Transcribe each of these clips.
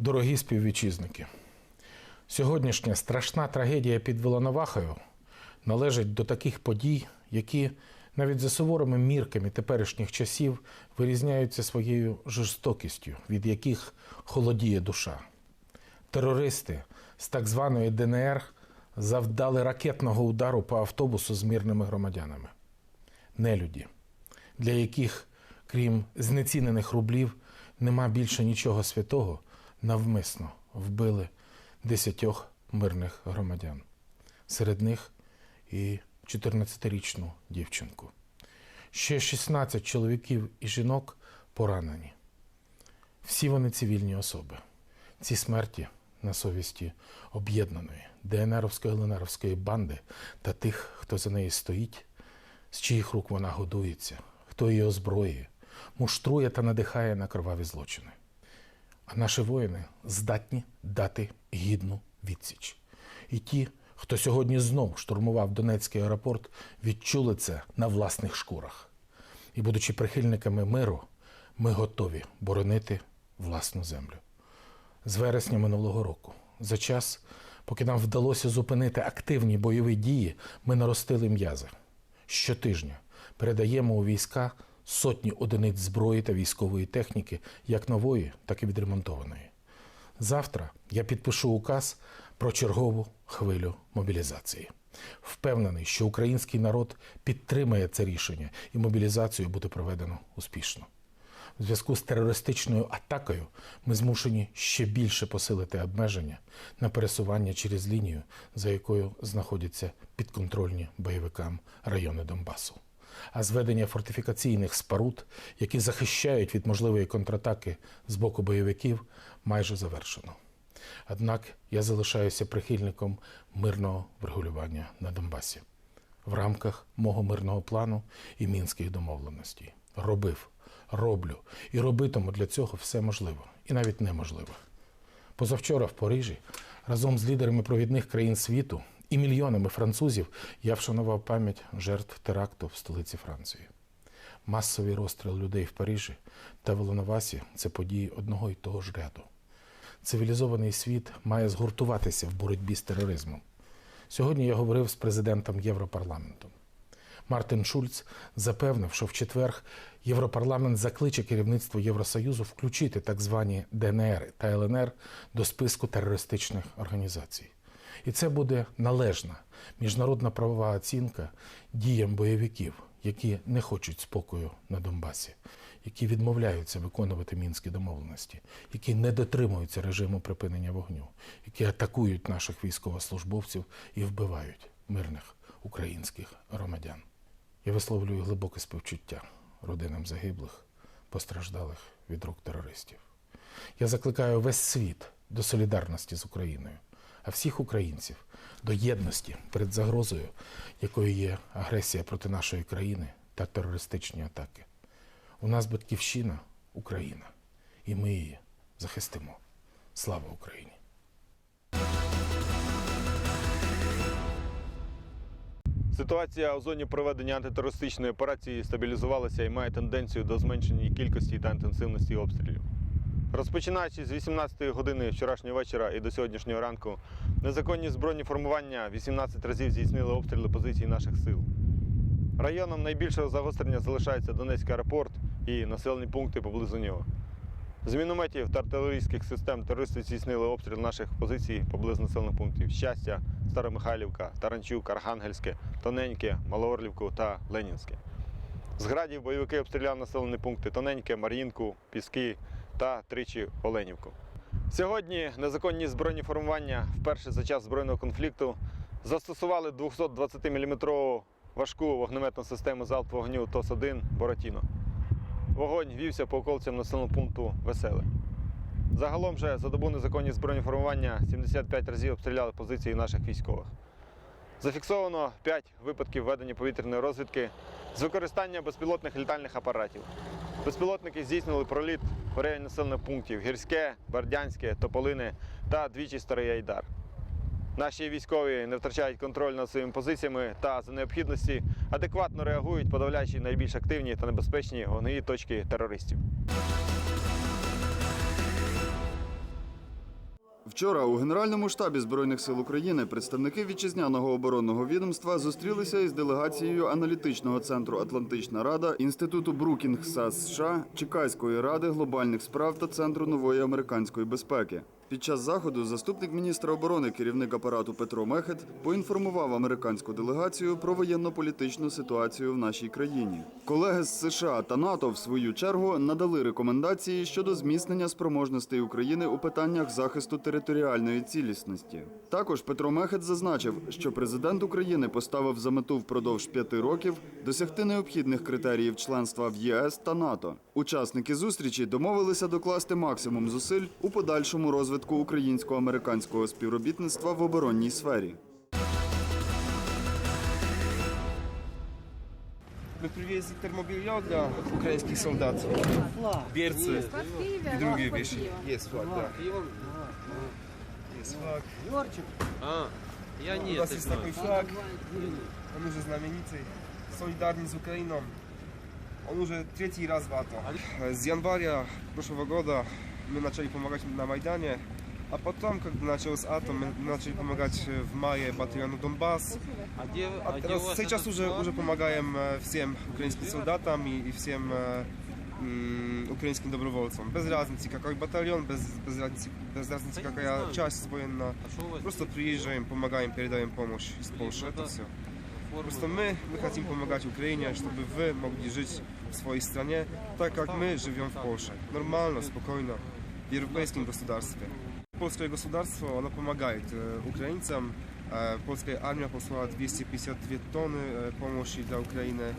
Дорогі співвітчизники, сьогоднішня страшна трагедія під Волновахою належить до таких подій, які навіть за суворими мірками теперішніх часів вирізняються своєю жорстокістю, від яких холодіє душа. Терористи з так званої ДНР завдали ракетного удару по автобусу з мирними громадянами. Нелюді, для яких, крім знецінених рублів, нема більше нічого святого, навмисно вбили десятьох мирних громадян. Серед них і 14-річну дівчинку. Ще 16 чоловіків і жінок поранені. Всі вони цивільні особи. Ці смерті на совісті об'єднаної ДНРовської ЛНРовської банди та тих, хто за неї стоїть, з чиїх рук вона годується, хто її озброює, муштрує та надихає на кроваві злочини. А наші воїни здатні дати гідну відсіч. І ті, хто сьогодні знов штурмував Донецький аеропорт, відчули це на власних шкурах. І, будучи прихильниками миру, ми готові боронити власну землю. З вересня минулого року, за час, поки нам вдалося зупинити активні бойові дії, ми наростили м'язи. Щотижня передаємо у війська сотні одиниць зброї та військової техніки, як нової, так і відремонтованої. Завтра я підпишу указ про чергову хвилю мобілізації. Впевнений, що український народ підтримає це рішення і мобілізацію буде проведено успішно. У зв'язку з терористичною атакою ми змушені ще більше посилити обмеження на пересування через лінію, за якою знаходяться підконтрольні бойовикам райони Донбасу. А зведення фортифікаційних споруд, які захищають від можливої контратаки з боку бойовиків, майже завершено. Однак я залишаюся прихильником мирного врегулювання на Донбасі в рамках мого мирного плану і мінських домовленостей. Робив, роблю і робитиму для цього все можливо і навіть неможливо. Позавчора в Парижі разом з лідерами провідних країн світу і мільйонами французів я вшанував пам'ять жертв теракту в столиці Франції. Масовий розстріл людей в Парижі та Волновасі це події одного і того ж ряду. Цивілізований світ має згуртуватися в боротьбі з тероризмом. Сьогодні я говорив з президентом Європарламенту. Мартин Шульц запевнив, що в четвер Європарламент закличе керівництво Євросоюзу включити так звані ДНР та ЛНР до списку терористичних організацій. І це буде належна міжнародна правова оцінка діям бойовиків, які не хочуть спокою на Донбасі, які відмовляються виконувати мінські домовленості, які не дотримуються режиму припинення вогню, які атакують наших військовослужбовців і вбивають мирних українських громадян. Я висловлюю глибоке співчуття родинам загиблих, постраждалих від рук терористів. Я закликаю весь світ до солідарності з Україною, а всіх українців до єдності перед загрозою, якою є агресія проти нашої країни та терористичні атаки. У нас батьківщина Україна, і ми її захистимо. Слава Україні! Ситуація у зоні проведення антитерористичної операції стабілізувалася і має тенденцію до зменшення кількості та інтенсивності обстрілів. Розпочинаючи з 18 години вчорашнього вечора і до сьогоднішнього ранку, незаконні збройні формування 18 разів здійснили обстріли позицій наших сил. Районом найбільшого загострення залишається Донецький аеропорт і населені пункти поблизу нього. З мінометів та артилерійських систем терористи здійснили обстріл наших позицій поблизу населених пунктів Щастя, Старомихайлівка, Таранчук, Архангельське, Тоненьке, Малоорлівку та Ленінське. З градів бойовики обстріляли населені пункти Тоненьке, Мар'їнку, Піски та тричі Оленівку. Сьогодні незаконні збройні формування вперше за час збройного конфлікту застосували 220-мм важку вогнеметну систему залпового вогню ТОС-1 Боратіно. Вогонь вівся по околицям населеного пункту Веселе. Загалом же за добу незаконні збройні формування 75 разів обстріляли позиції наших військових. Зафіксовано 5 випадків ведення повітряної розвідки з використанням безпілотних літальних апаратів. Безпілотники здійснили проліт в районі населених пунктів Гірське, Бердянське, Тополини та двічі Старий Айдар. Наші військові не втрачають контроль над своїми позиціями та за необхідності адекватно реагують, подавляючи найбільш активні та небезпечні вогневі точки терористів. Вчора у Генеральному штабі Збройних сил України представники вітчизняного оборонного відомства зустрілися із делегацією аналітичного центру Атлантична Рада, інституту Брукінгса США, Чекайської ради глобальних справ та центру нової американської безпеки. Під час заходу заступник міністра оборони, керівник апарату Петро Мехет, поінформував американську делегацію про воєнно-політичну ситуацію в нашій країні. Колеги з США та НАТО, в свою чергу, надали рекомендації щодо зміцнення спроможностей України у питаннях захисту територіальної цілісності. Також Петро Мехет зазначив, що президент України поставив за мету впродовж п'яти років досягти необхідних критеріїв членства в ЄС та НАТО. Учасники зустрічі домовилися докласти максимум зусиль у подальшому розвитку українсько-американського співробітництва в оборонній сфері. My przywieźli termobilio dla ukraińskich soldat. Wiercy i drugie wiesz. Jest flag, tak. Jest flag. А, я нет, ты jest знаешь. taki flag. On już znamienity. Solidarni z Ukrainą. On już trzeci raz w ATO. Z januaria proszłego года my zaczęli pomagać na Majdanie. A potem, kiedy началось ATO, my zaczęli pomagać w maje batalionu Donbass. А где, A а где у teraz вас сейчас этот уже, флаг? уже помогаем э, всем украинским солдатам и, и всем э, м, украинским добровольцам. Без разницы, какой батальон, без, без, разницы, без разницы, Да я не какая знаю. часть военная. А что у вас Просто здесь? приезжаем, помогаем, передаем помощь из Польши, это да. все. Формы Просто да. мы, мы хотим помогать Украине, чтобы вы могли жить w swojej stranie, tak jak my żywią w Polsce. Normalna, spokojna, w europejskim gospodarstwie. Polskie gospodarstwo, ono pomaga e, Ukraińcom. E, polska armia posłała 252 tony e, pomocy dla Ukrainy.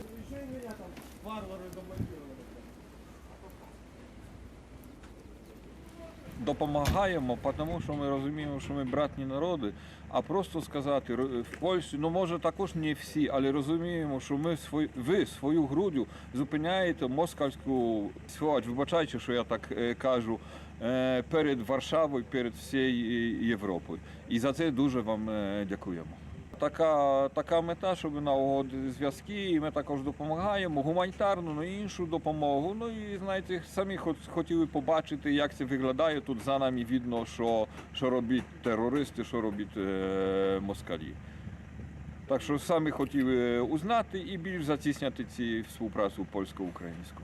Допомагаємо, тому що ми розуміємо, що ми братні народи. А просто сказати в Польщі, ну може також не всі, але розуміємо, що ми свої, ви свою грудю зупиняєте москальську сховач. вибачайте, що я так е, кажу, е, перед Варшавою, перед всією Європою. І за це дуже вам е, дякуємо. Така, така мета, щоб налагодити зв'язки, і ми також допомагаємо гуманітарну, ну і іншу допомогу. Ну і знаєте, самі хотіли побачити, як це виглядає. Тут за нами видно, що, що роблять терористи, що роблять е, москалі. Так що самі хотіли узнати і більш затісняти ці співпрацю польсько-українську.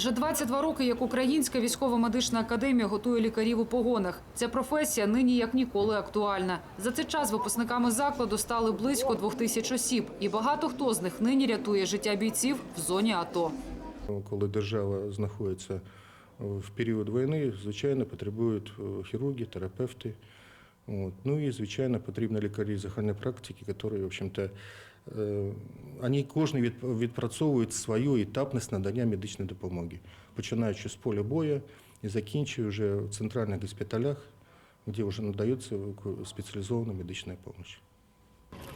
Вже 22 роки, як Українська військово-медична академія готує лікарів у погонах. Ця професія нині як ніколи актуальна. За цей час випускниками закладу стали близько двох тисяч осіб, і багато хто з них нині рятує життя бійців в зоні АТО. Коли держава знаходиться в період війни, звичайно, потребують е, хірурги, терапевти. Ну і, звичайно, потрібні лікарі загальної практики, які, в общем-то, вони кожен від, відпрацьовують свою етапність надання медичної допомоги, починаючи з поля бою і закінчуючи вже в центральних госпіталях, де вже надається спеціалізована медична допомога.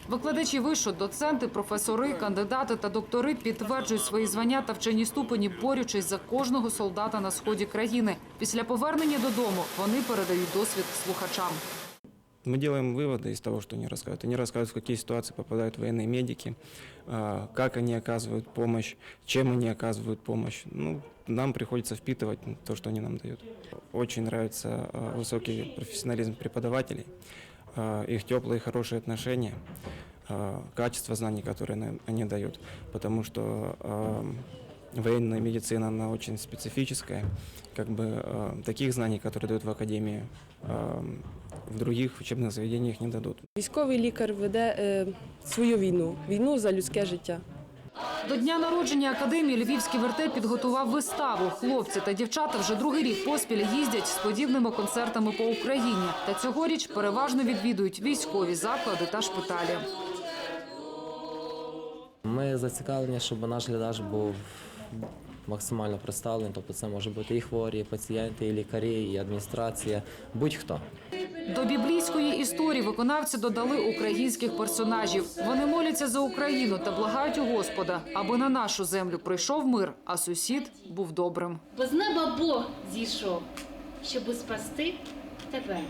Викладачі вишу, доценти, професори, кандидати та доктори підтверджують свої звання та вчені ступені, борючись за кожного солдата на сході країни. Після повернення додому вони передають досвід слухачам. Мы делаем выводы из того, что они рассказывают. Они рассказывают, в какие ситуации попадают военные медики, а, как они оказывают помощь, чем они оказывают помощь. Ну, нам приходится впитывать то, что они нам дают. Очень нравится а, высокий профессионализм преподавателей, а, их теплые, хорошие отношения, качество знаний, которые они дают. Потому что военная медицина, она очень специфическая. Как бы таких знаний, которые дают в академии, в других учебных заведениях не дадут. Військовий лікар веде е, свою війну, війну за людське життя. До дня народження академії Львівський вертеп підготував виставу. Хлопці та дівчата вже другий рік поспіль їздять з подібними концертами по Україні. Та цьогоріч переважно відвідують військові заклади та шпиталі. Ми зацікавлені, щоб наш глядач був максимально представлений. Тобто це може бути і хворі, і пацієнти, і лікарі, і адміністрація, будь-хто. До біблійської історії виконавці додали українських персонажів. Вони моляться за Україну та благають у Господа, аби на нашу землю прийшов мир, а сусід був добрим. Бо з неба Бог зійшов, щоб спасти тебе.